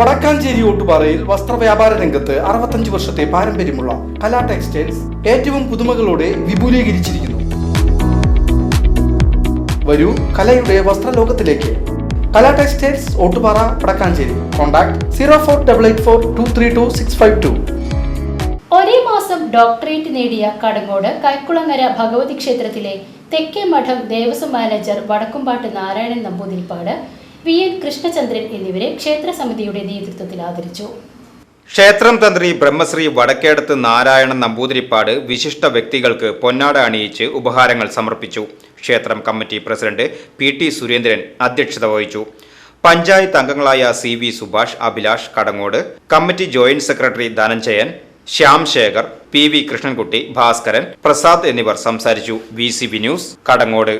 വടക്കാഞ്ചേരി ഓട്ടുപാറയിൽ വസ്ത്രവ്യാപാര രംഗത്ത് അറുപത്തഞ്ച് വർഷത്തെ പാരമ്പര്യമുള്ള കലാ ടെക്സ്റ്റൈൽസ് ഏറ്റവും പുതുമകളോടെ വിപുലീകരിച്ചിരിക്കുന്നു. വരൂ കലയുടെ വസ്ത്രലോകത്തിലേക്ക്. Kala textiles Ottupara Vadakkanchery. Contact zero four double eight four two three two six five two. ഒരേ മാസം ഡോക്ടറേറ്റ് നേടിയ കടങ്ങോട് കൈക്കുളങ്ങര ഭഗവതി ക്ഷേത്രത്തിലെ തെക്കേ മഠം Devaswom manager Vadakkumpattu Narayanan Namboothiripad V N Krishnachandran എന്നിവരെ ക്ഷേത്ര സമിതിയുടെ നേതൃത്വത്തിൽ ആദരിച്ചു. ക്ഷേത്രം തന്ത്രി ബ്രഹ്മശ്രീ വടക്കേടത്ത് നാരായണൻ നമ്പൂതിരിപ്പാട് വിശിഷ്ട വ്യക്തികൾക്ക് പൊന്നാട അണിയിച്ച് ഉപഹാരങ്ങൾ സമർപ്പിച്ചു. ക്ഷേത്രം committee president P T Surendran അധ്യക്ഷത വഹിച്ചു. പഞ്ചായത്ത് അംഗങ്ങളായ C V Subhash Abhilash Kadangode committee joint secretary Dhananjayan Shyam Shekhar P V Krishnankutty Bhaskaran Prasad എന്നിവർ സംസാരിച്ചു. V C news Kadangode.